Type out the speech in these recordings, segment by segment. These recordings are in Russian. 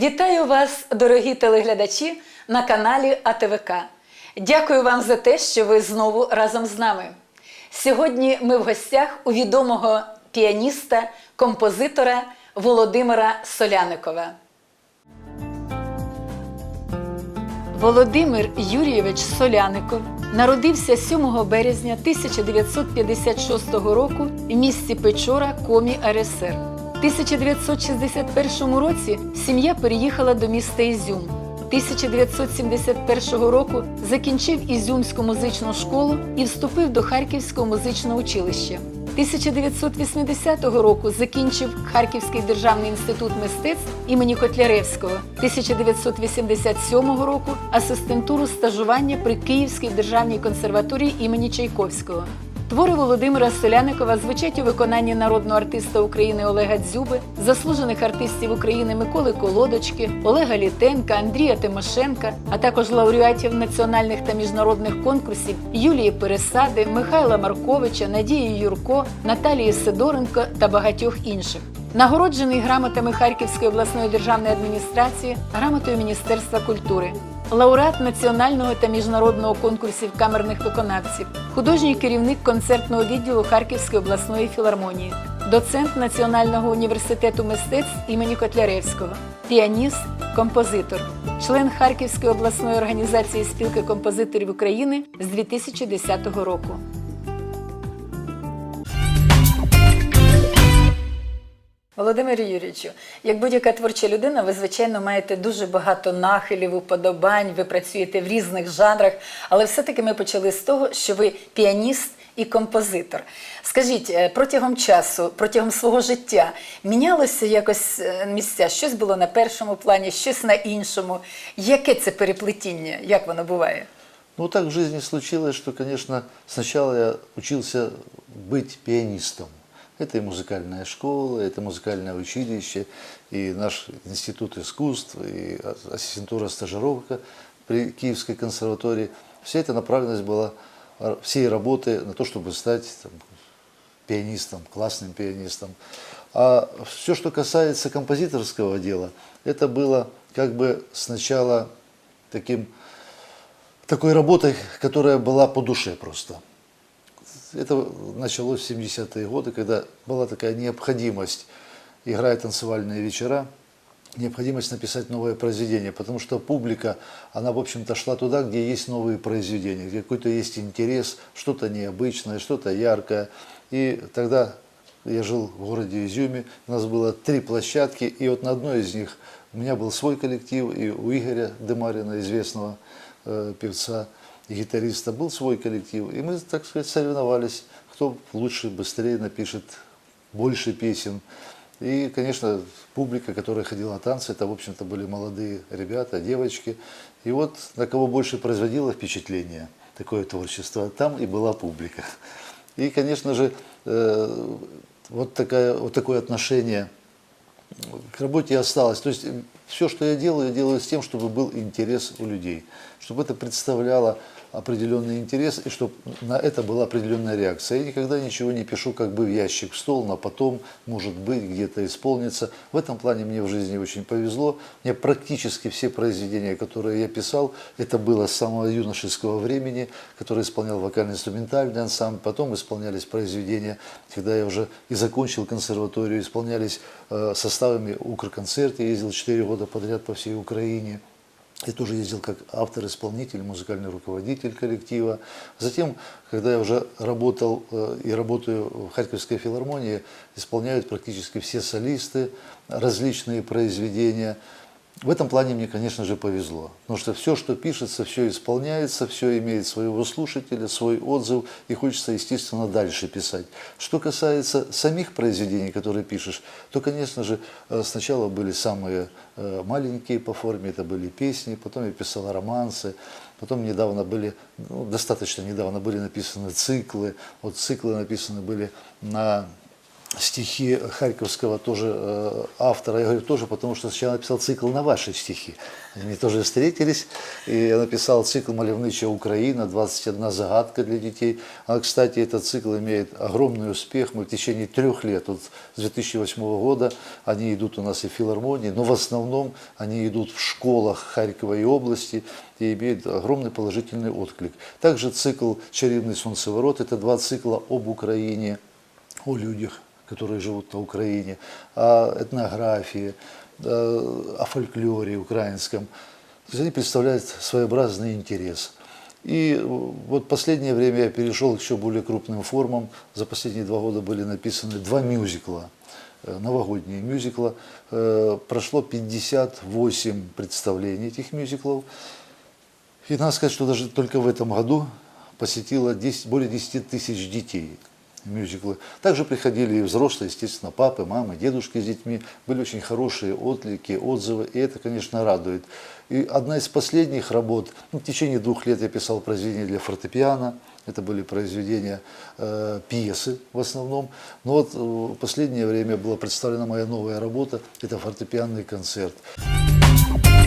Вітаю вас, дорогі телеглядачі, на каналі АТВК. Дякую вам за те, що ви знову разом з нами. Сьогодні ми в гостях у відомого піаніста, композитора Володимира Соляникова. Володимир Юрійович Соляников народився 7 березня 1956 року в місті Печора, Комі РСР. У 1961 році сім'я переїхала до міста Ізюм. 1971 року закінчив Ізюмську музичну школу і вступив до Харківського музичного училища. 1980 року закінчив Харківський державний інститут мистецтв імені Котляревського. 1987 року асистентуру стажування при Київській державній консерваторії імені Чайковського. Твори Володимира Соляникова звучать у виконанні народного артиста України Олега Дзюби, заслужених артистів України Миколи Колодочки, Олега Літенка, Андрія Тимошенка, а також лауреатів національних та міжнародних конкурсів Юлії Пересади, Михайла Марковича, Надії Юрко, Наталії Сидоренко та багатьох інших. Нагороджений грамотами Харківської обласної державної адміністрації, грамотою Міністерства культури лауреат національного та міжнародного конкурсів камерних виконавців, художній керівник концертного відділу Харківської обласної філармонії, доцент Національного університету мистецтв імені Котляревського, піаніст, композитор, член Харківської обласної організації спілки композиторів України з 2010 року. Володимир Юрійовичу, як будь-яка творча людина, ви звичайно маєте дуже багато нахилів, уподобань, ви працюєте в різних жанрах, але все-таки ми почали з того, що ви піаніст і композитор. Скажіть, е, протягом часу, протягом свого життя мінялося якось е, місця? Щось було на першому плані, щось на іншому. Яке це переплетіння? Як воно буває? Ну, так в жизни случилось, что, конечно, сначала я учился быть пианистом. Это и музыкальная школа, это музыкальное училище, и наш институт искусств, и ассистентура стажировка при Киевской консерватории. Вся эта направленность была всей работы на то, чтобы стать там, пианистом, классным пианистом. А все, что касается композиторского дела, это было как бы сначала таким такой работой, которая была по душе просто. Это началось в 70-е годы, когда была такая необходимость, играя танцевальные вечера, необходимость написать новое произведение, потому что публика, она, в общем-то, шла туда, где есть новые произведения, где какой-то есть интерес, что-то необычное, что-то яркое. И тогда я жил в городе Изюме, у нас было три площадки, и вот на одной из них у меня был свой коллектив, и у Игоря Демарина, известного э, певца гитариста, был свой коллектив. И мы, так сказать, соревновались, кто лучше, быстрее напишет больше песен. И, конечно, публика, которая ходила на танцы, это, в общем-то, были молодые ребята, девочки. И вот на кого больше производило впечатление такое творчество, там и была публика. И, конечно же, э, вот, такая, вот такое отношение к работе осталось. То есть все, что я делаю, я делаю с тем, чтобы был интерес у людей, чтобы это представляло определенный интерес и чтобы на это была определенная реакция. Я никогда ничего не пишу как бы в ящик в стол, но потом, может быть, где-то исполнится. В этом плане мне в жизни очень повезло. Мне практически все произведения, которые я писал, это было с самого юношеского времени, которые исполнял вокально-инструментальный ансамбль. Потом исполнялись произведения, когда я уже и закончил консерваторию, исполнялись э, составами Укрконцерт. Я ездил 4 года подряд по всей Украине. Я тоже ездил как автор-исполнитель, музыкальный руководитель коллектива. Затем, когда я уже работал э, и работаю в Харьковской филармонии, исполняют практически все солисты различные произведения. В этом плане мне, конечно же, повезло. Потому что все, что пишется, все исполняется, все имеет своего слушателя, свой отзыв, и хочется, естественно, дальше писать. Что касается самих произведений, которые пишешь, то, конечно же, э, сначала были самые э, маленькие по форме, это были песни, потом я писал романсы, потом недавно были, ну, достаточно недавно были написаны циклы. Вот циклы написаны были на стихи Харьковского тоже э, автора. Я говорю тоже, потому что сначала написал цикл на ваши стихи. Они тоже встретились, и я написал цикл «Малевничая Украина», 21 загадка для детей. А, кстати, этот цикл имеет огромный успех. Мы в течение трех лет, вот с 2008 года, они идут у нас и в филармонии, но в основном они идут в школах Харькова и области и имеют огромный положительный отклик. Также цикл «Чарівний солнцеворот» – это два цикла об Украине, о людях, которые живут на Украине, о этнографии, э, о фольклоре украинском. То есть они представляют своеобразный интерес. И э, вот последнее время я перешел к еще более крупным формам. За последние два года были написаны два мюзикла, э, новогодние мюзикла. Прошло 58 представлений этих мюзиклов. И надо сказать, что даже только в этом году посетило 10, более 10 тысяч детей мюзиклы. Также приходили и взрослые, естественно, папы, мамы, дедушки с детьми. Были очень хорошие отклики, отзывы, и это, конечно, радует. И одна из последних работ, ну, в течение двух лет я писал произведения для фортепиано, это были произведения, э, пьесы в основном. Но вот э, в последнее время была представлена моя новая работа, это фортепианный концерт. Володимире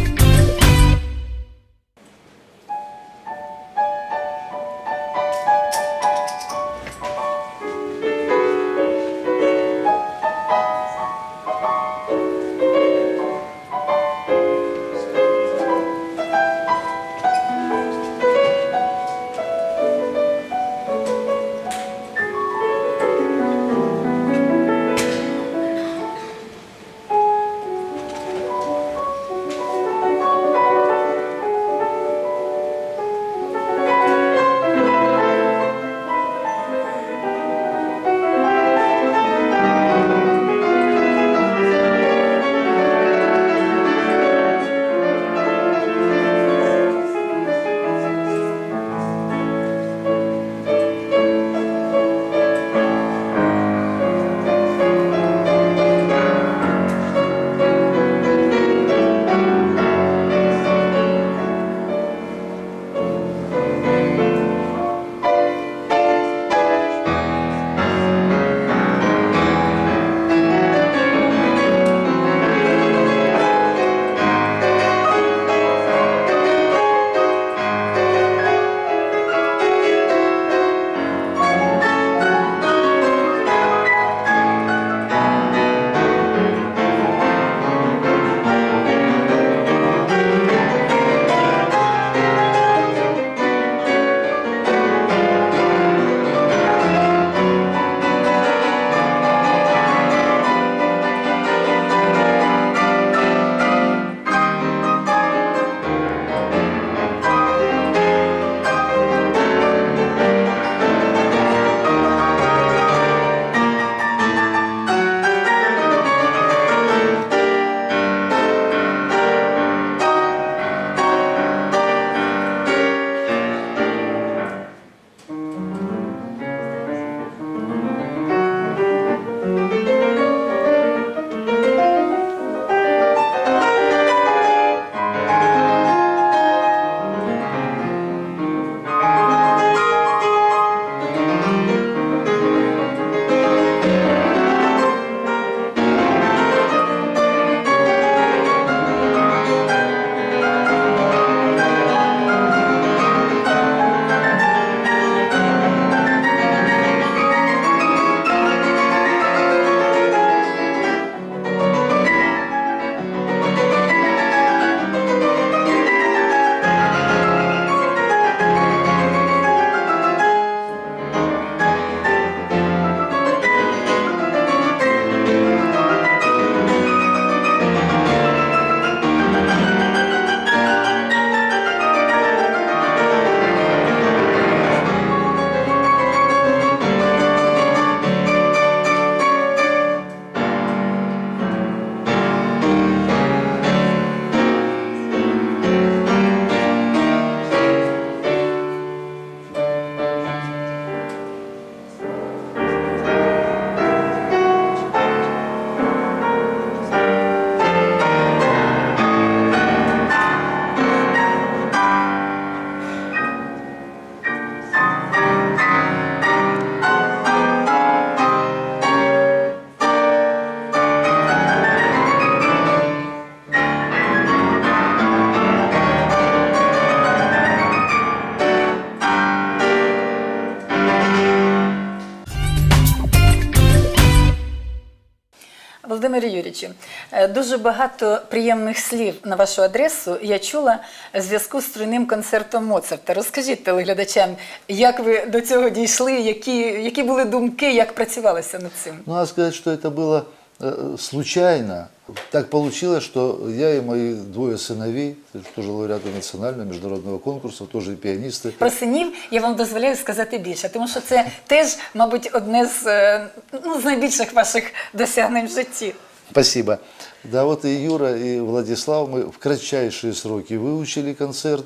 Юрійовичу, е, дуже багато приємних слів на вашу адресу я чула в зв'язку з тройним концертом Моцарта. Розкажіть телеглядачам, як ви до цього дійшли, які, які були думки, як працювалося над цим? Ну, надо сказать, что это было э, случайно. Так получилось, что я и мои двое сыновей, тоже лауреаты национального, международного конкурса, тоже пианисты, Про синів я вам дозволяю сказати більше, тому що це теж, мабуть, одне з, е, ну, з найбільших ваших досягнень в житті. Спасибо. Да, вот и Юра, и Владислав, мы в кратчайшие сроки выучили концерт,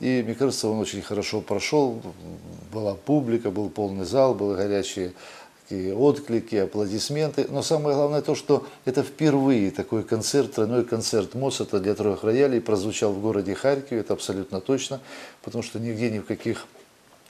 и, мне кажется, он очень хорошо прошел. Была публика, был полный зал, были горячие такие отклики, аплодисменты. Но самое главное то, что это впервые такой концерт, тройной концерт Моцарта для трех роялей прозвучал в городе Харькове, это абсолютно точно, потому что нигде ни в каких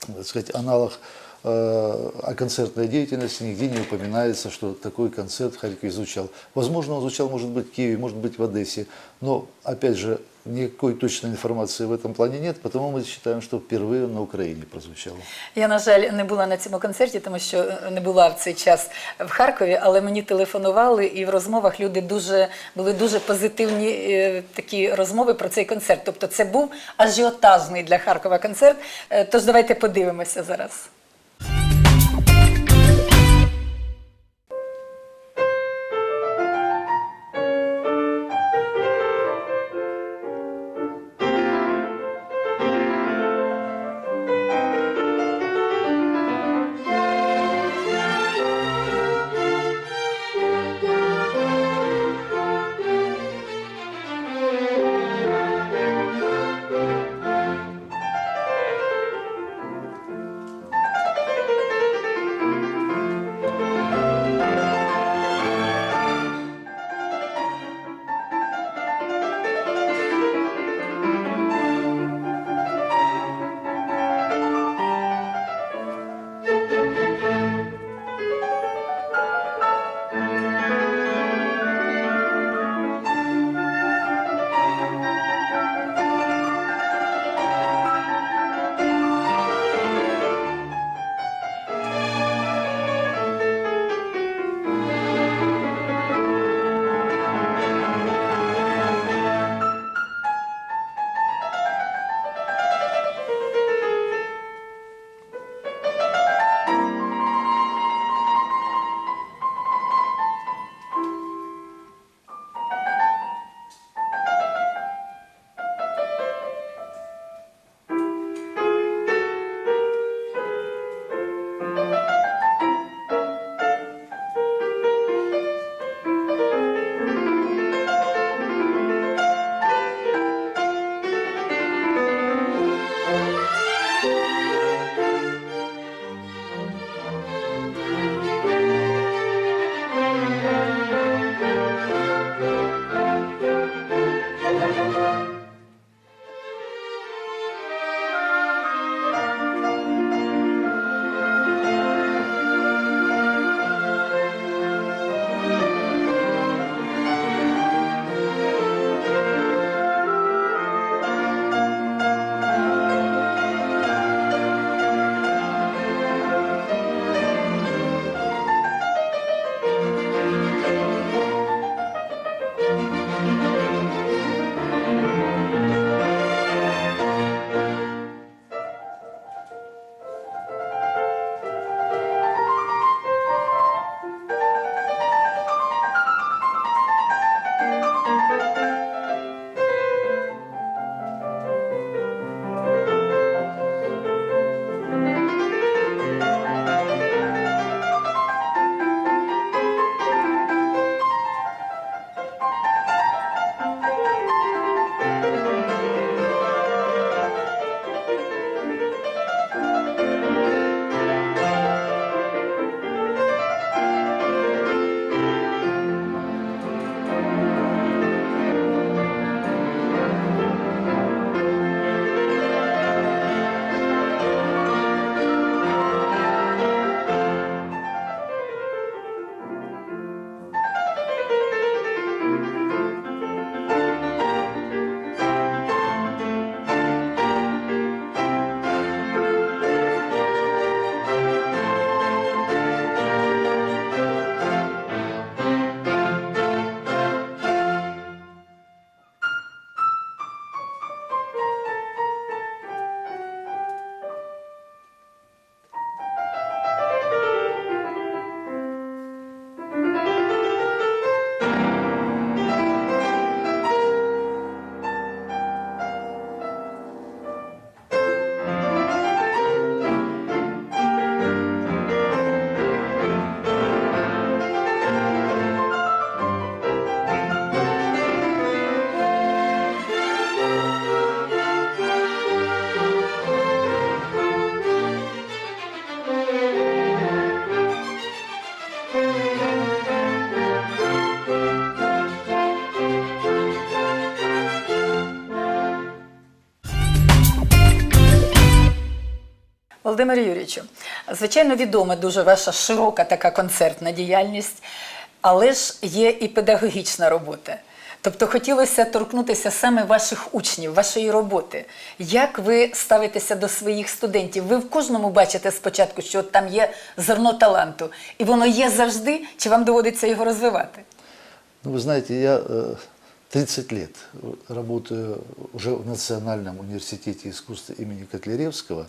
так сказать, аналог э, о концертной деятельности нигде не упоминается, что такой концерт в Харькове звучал. Возможно, он звучал, может быть, в Киеве, может быть, в Одессе, но, опять же, никакой точной информации в этом плане нет, потому мы считаем, что впервые он на Украине прозвучал. Я, на жаль, не була на цьому концерті, тому що е, не була в цей час в Харкові, але мені телефонували і в розмовах люди дуже були дуже позитивні е, такі розмови про цей концерт. Тобто це був ажіотажний для Харкова концерт. Е, Тож давайте подивимося зараз. Володимир Юрійовичу, звичайно, відома дуже ваша широка така концертна діяльність, але ж є і педагогічна робота. Тобто хотілося торкнутися саме ваших учнів, вашої роботи. Як ви ставитеся до своїх студентів? Ви в кожному бачите спочатку, що от там є зерно таланту, і воно є завжди, чи вам доводиться його розвивати? Ну, вы знаете, я э, 30 лет работаю уже в Национальном университете искусства имени Котляревского.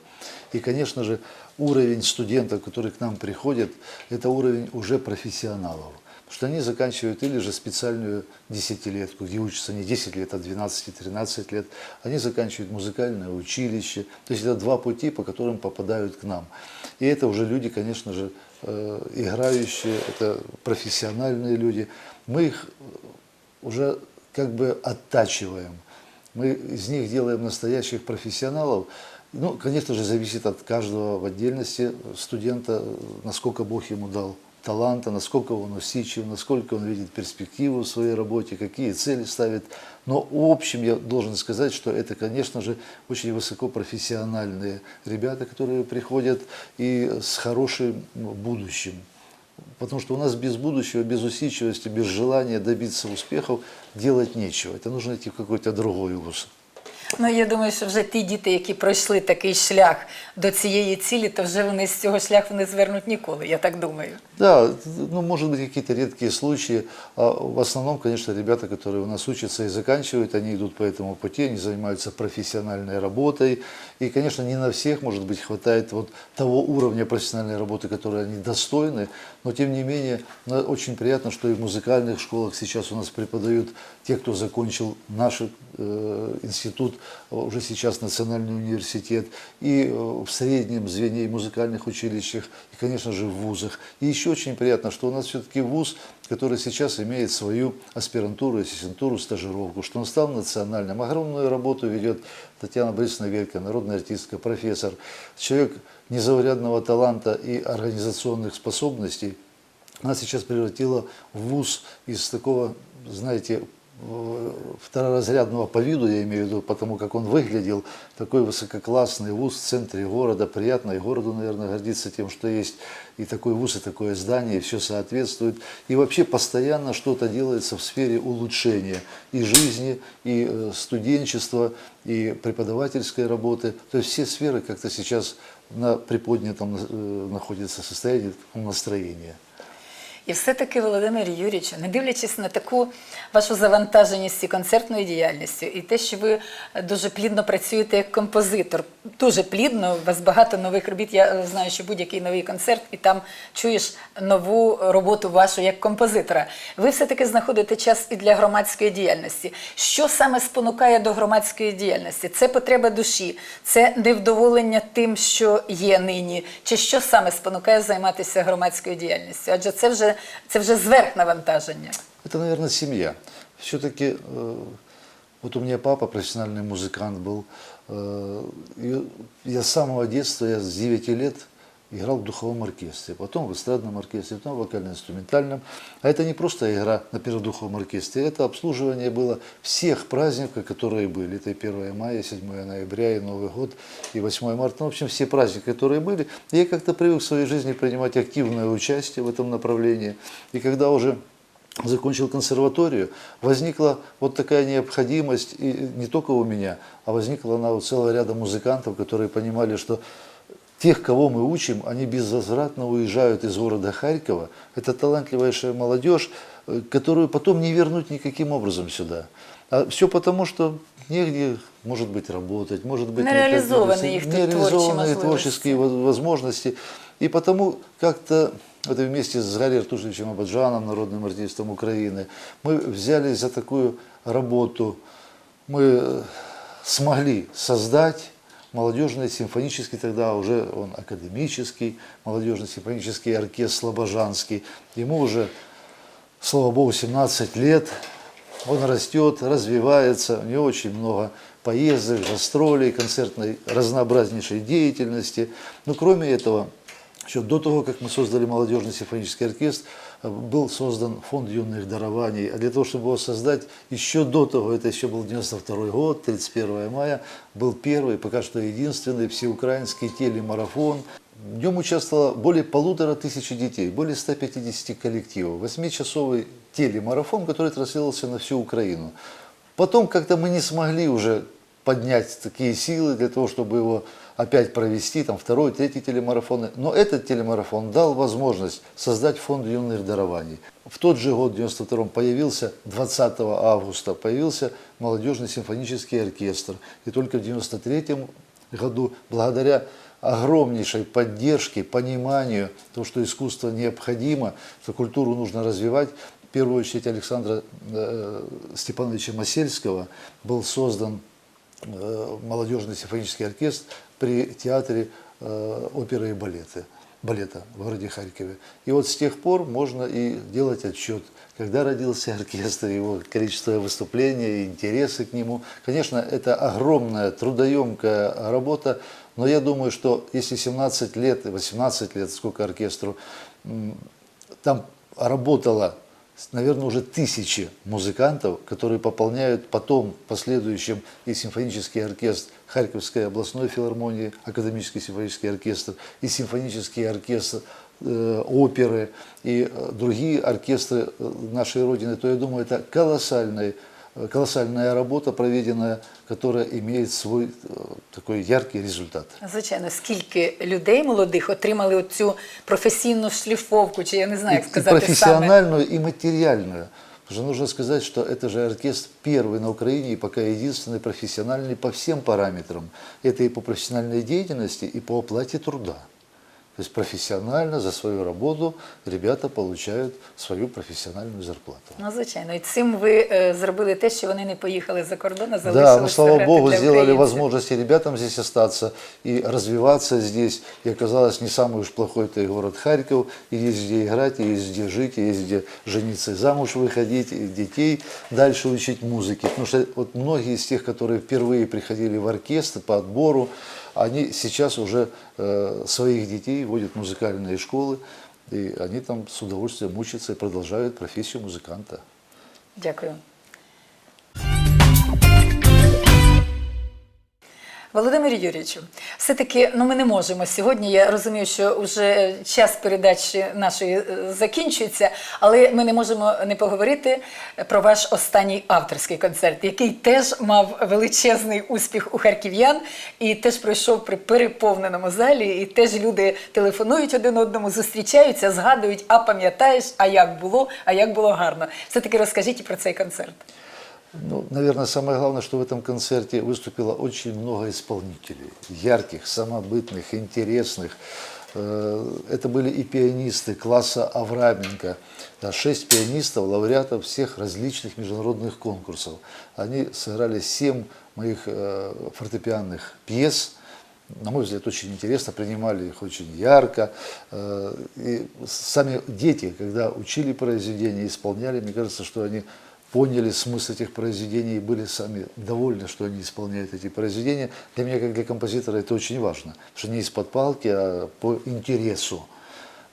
И, конечно же, уровень студентов, которые к нам приходят, это уровень уже профессионалов. Потому что они заканчивают или же специальную десятилетку, где учатся не 10 лет, а 12-13 лет. Они заканчивают музыкальное училище. То есть это два пути, по которым попадают к нам. И это уже люди, конечно же, э, играющие, это профессиональные люди. Мы их уже как бы оттачиваем. Мы из них делаем настоящих профессионалов. Ну, конечно же, зависит от каждого в отдельности студента, насколько Бог ему дал таланта, насколько он усидчив, насколько он видит перспективу в своей работе, какие цели ставит. Но в общем я должен сказать, что это, конечно же, очень высокопрофессиональные ребята, которые приходят и с хорошим будущим. Потому что у нас без будущего, без усидчивости, без желания добиться успехов делать нечего. Это нужно идти в какой-то другой вуз. Ну, я думаю, що вже ті діти, які пройшли такий шлях до цієї цілі, то вже вони з цього шляху не звернуть ніколи, я так думаю. Да, ну, может быть, какие-то редкие случаи. А в основном, конечно, ребята, которые у нас учатся и заканчивают, они идут по этому пути, они занимаются профессиональной работой. И, конечно, не на всех, может быть, хватает вот того уровня профессиональной работы, который они достойны. Но, тем не менее, ну, очень приятно, что и в музыкальных школах сейчас у нас преподают те, кто закончил наш э, институт, уже сейчас Национальный университет, и э, в среднем звене и музыкальных училищах, и, конечно же, в вузах. И еще очень приятно, что у нас все-таки вуз, который сейчас имеет свою аспирантуру, ассистентуру, стажировку, что он стал национальным. Огромную работу ведет Татьяна Борисовна Велька, народная артистка, профессор, человек незаурядного таланта и организационных способностей. Она сейчас превратила в вуз из такого, знаете, э, второразрядного по виду, я имею в виду, потому как он выглядел, такой высококлассный вуз в центре города, приятно и городу, наверное, гордиться тем, что есть и такой вуз, и такое здание, и все соответствует. И вообще постоянно что-то делается в сфере улучшения и жизни, и э, студенчества, и преподавательской работы. То есть все сферы как-то сейчас на приподнятом э, находятся состоянии, настроения. І все-таки, Володимир Юрійович, не дивлячись на таку вашу завантаженість і концертною діяльністю, і те, що ви дуже плідно працюєте як композитор, дуже плідно, у вас багато нових робіт. Я знаю, що будь-який новий концерт, і там чуєш нову роботу вашу як композитора. Ви все-таки знаходите час і для громадської діяльності. Що саме спонукає до громадської діяльності? Це потреба душі, це невдоволення тим, що є нині, чи що саме спонукає займатися громадською діяльністю? Адже це вже це вже зверх навантаження. Это, наверное, семья. Все-таки вот у меня папа профессиональный музыкант был. э, я с самого детства, я с 9 лет играл в духовом оркестре, потом в эстрадном оркестре, потом в вокально-инструментальном. А это не просто игра на перводуховом оркестре, это обслуживание было всех праздников, которые были. Это и 1 мая, и 7 ноября, и Новый год, и 8 марта. Ну, в общем, все праздники, которые были. Я как-то привык в своей жизни принимать активное участие в этом направлении. И когда уже закончил консерваторию, возникла вот такая необходимость, и не только у меня, а возникла она у целого ряда музыкантов, которые понимали, что тех, кого мы учим, они безвозвратно уезжают из города Харькова. Это талантливейшая молодежь, э, которую потом не вернуть никаким образом сюда. А все потому, что негде, может быть, работать, может быть, Нереализованы никак- их нереализованные творческие воз- возможности. И потому как-то это вместе с Гарри Артушевичем Абаджаном, народным артистом Украины, мы взялись за такую работу. Мы э, смогли создать молодежный симфонический, тогда уже он академический, молодежный симфонический оркестр Слобожанский. Ему уже, слава богу, 17 лет. Он растет, развивается, у него очень много поездок, гастролей, концертной разнообразнейшей деятельности. Но кроме этого, Еще до того, как мы создали молодежный симфонический оркестр, был создан фонд юных дарований. А для того, чтобы его создать, еще до того, это еще был 92 год, 31 мая, был первый, пока что единственный всеукраинский телемарафон. В нем участвовало более полутора тысячи детей, более 150 коллективов. Восьмичасовый телемарафон, который транслировался на всю Украину. Потом как-то мы не смогли уже поднять такие силы для того, чтобы его опять провести, там второй, третий телемарафоны. Но этот телемарафон дал возможность создать фонд юных дарований. В тот же год, в 92 появился, 20 августа, появился молодежный симфонический оркестр. И только в 93 году, благодаря огромнейшей поддержке, пониманию того, что искусство необходимо, что культуру нужно развивать, в первую очередь Александра э, Степановича Масельского был создан э, молодежный симфонический оркестр при театре э, оперы и балета, балета в городе Харькове. И вот с тех пор можно и делать отчет, когда родился оркестр, его количество выступлений, интересы к нему. Конечно, это огромная, трудоемкая работа, но я думаю, что если 17 лет, 18 лет, сколько оркестру, там работало наверное, уже тысячи музыкантов, которые пополняют потом, в последующем, и симфонический оркестр Харьковской областной филармонии, академический симфонический оркестр, и симфонический оркестр э, оперы, и э, другие оркестры э, нашей Родины, то я думаю, это колоссальный, колоссальная работа проведенная, которая имеет свой э, такой яркий результат. Звичайно, скільки людей молодих отримали цю професійну шліфовку, чи я не знаю, як и, и сказати саме. профессиональную, и материальную. Потому что нужно сказать, что это же оркестр первый на Украине и пока единственный профессиональный по всем параметрам. Это и по профессиональной деятельности, и по оплате труда. То есть профессионально за свою работу ребята получают свою профессиональную зарплату. Ну, звичайно, і цим ви е, зробили те, що вони не поїхали за кордон, а Да, залишилися ну слава грати Богу, для сделали українців. возможность и ребятам здесь остаться, и развиваться здесь. И оказалось, не самый уж плохой это и город Харьков, и есть где играть, и есть где жить, и есть где жениться и замуж выходить, и детей дальше учить музыке. Потому что вот многие из тех, которые впервые приходили в оркестр по отбору, они сейчас уже э, своих детей водят в музыкальные школы, и они там с удовольствием учатся и продолжают профессию музыканта. Дякую. Володимир Юрійовичу, все-таки ну, ми не можемо сьогодні. Я розумію, що вже час передачі нашої е, закінчується, але ми не можемо не поговорити про ваш останній авторський концерт, який теж мав величезний успіх у харків'ян і теж пройшов при переповненому залі. І теж люди телефонують один одному, зустрічаються, згадують, а пам'ятаєш, а як було, а як було гарно. Все-таки розкажіть і про цей концерт. Ну, наверное, самое главное, что в этом концерте выступило очень много исполнителей, ярких, самобытных, интересных. Э, Это были и пианисты класса Авраменко, шесть пианистов, лауреатов всех различных международных конкурсов. Они сыграли семь моих э, фортепианных пьес, на мой взгляд, очень интересно, принимали их очень ярко. Э, И сами дети, когда учили произведения, исполняли, мне кажется, что они поняли смысл этих произведений и были сами довольны, что они исполняют эти произведения. Для меня, как для композитора, это очень важно, что не из-под палки, а по интересу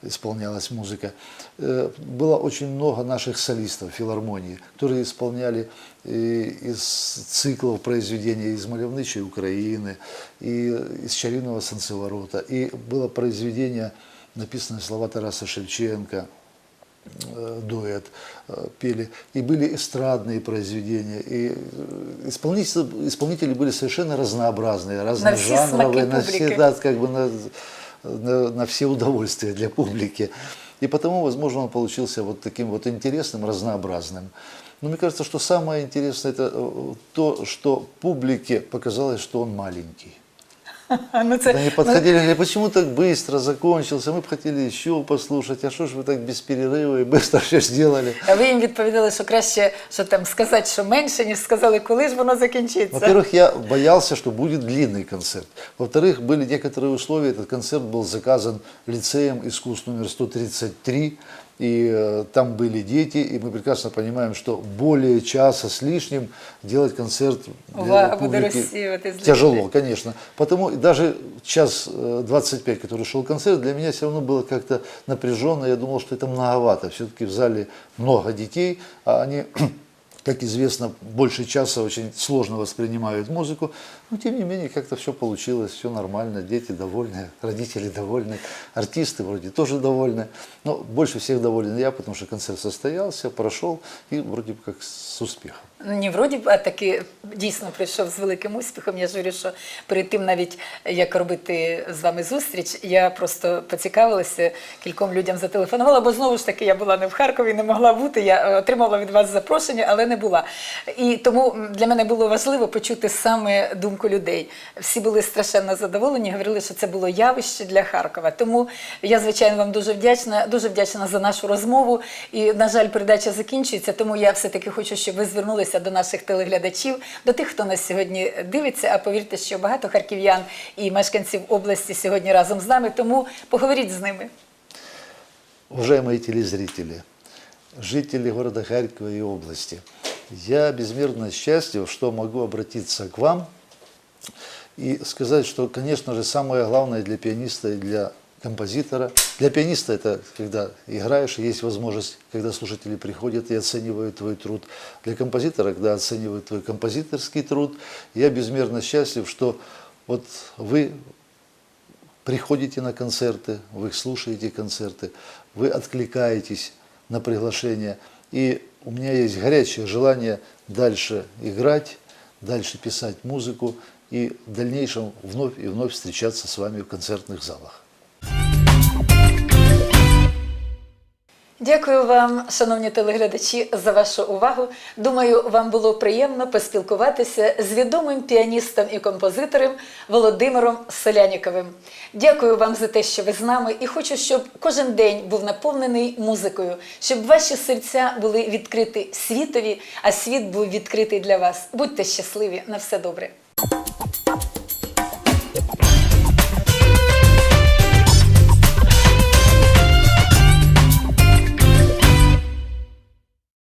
исполнялась музыка. Э, Было очень много наших солистов филармонии, которые исполняли и из циклов произведения из Малевничей Украины, и из Чарівного Санцеворота. И было произведение, написанное слова Тараса Шевченко, э, дуэт э, пели, и были эстрадные произведения, и э, исполнители, исполнители были совершенно разнообразные, На все разножанровые, смаки все, да, как бы на, на, на все удовольствия для публики. И потому, возможно, он получился вот таким вот интересным, разнообразным. Но мне кажется, что самое интересное это э, то, что публике показалось, что он маленький. Ну, це, Они подходили, говорили, почему так быстро закончился, мы бы хотели еще послушать, а что ж вы так без перерыва и быстро все сделали. А ви їм відповідали, що краще що там сказати, що менше, ніж сказали, коли ж воно закінчиться. Во-первых, я боялся, что будет длинный концерт. Во-вторых, были некоторые условия. Этот концерт был заказан лицеем искусств номер 133. и э, там были дети, и мы прекрасно понимаем, что более часа с лишним делать концерт для буде публики розсіюватись. тяжело, конечно. Потому даже час э, 25, который шел концерт, для меня все равно было как-то напряженно. Я думал, что это многовато. Все-таки в зале много детей, а они, как известно, больше часа очень сложно воспринимают музыку. Но тем не менее, как-то все получилось, все нормально. Дети довольны, родители довольны, артисты вроде тоже довольны. Но больше всех доволен я, потому что концерт состоялся, прошел и вроде бы как с успехом. Ну, ні, вроді б, а таки дійсно прийшов з великим успіхом. Я ж говорю, що перед тим, навіть як робити з вами зустріч, я просто поцікавилася, кільком людям зателефонувала, бо знову ж таки я була не в Харкові, не могла бути. Я е, отримала від вас запрошення, але не була. І тому м, для мене було важливо почути саме думку людей. Всі були страшенно задоволені, говорили, що це було явище для Харкова. Тому я, звичайно, вам дуже вдячна, дуже вдячна за нашу розмову. І, на жаль, передача закінчується, тому я все-таки хочу, щоб ви звернулися до наших телеглядачів, до тих, хто нас сьогодні дивиться. А повірте, що багато харків'ян і мешканців області сьогодні разом з нами. Тому поговоріть з ними. Уважаемые телезрители, жители города Харькова и области, я безмерно счастлив, что могу обратиться к вам и сказать, что, конечно же, самое главное для пианиста и для композитора. Для пианиста это когда играешь, есть возможность, когда слушатели приходят и оценивают твой труд. Для композитора, когда оценивают твой композиторский труд, я безмерно счастлив, что вот вы приходите на концерты, вы слушаете концерты, вы откликаетесь на приглашение. И у меня есть горячее желание дальше играть, дальше писать музыку и в дальнейшем вновь и вновь встречаться с вами в концертных залах. Дякую вам, шановні телеглядачі, за вашу увагу. Думаю, вам було приємно поспілкуватися з відомим піаністом і композитором Володимиром Соляніковим. Дякую вам за те, що ви з нами, і хочу, щоб кожен день був наповнений музикою, щоб ваші серця були відкриті світові, а світ був відкритий для вас. Будьте щасливі, на все добре.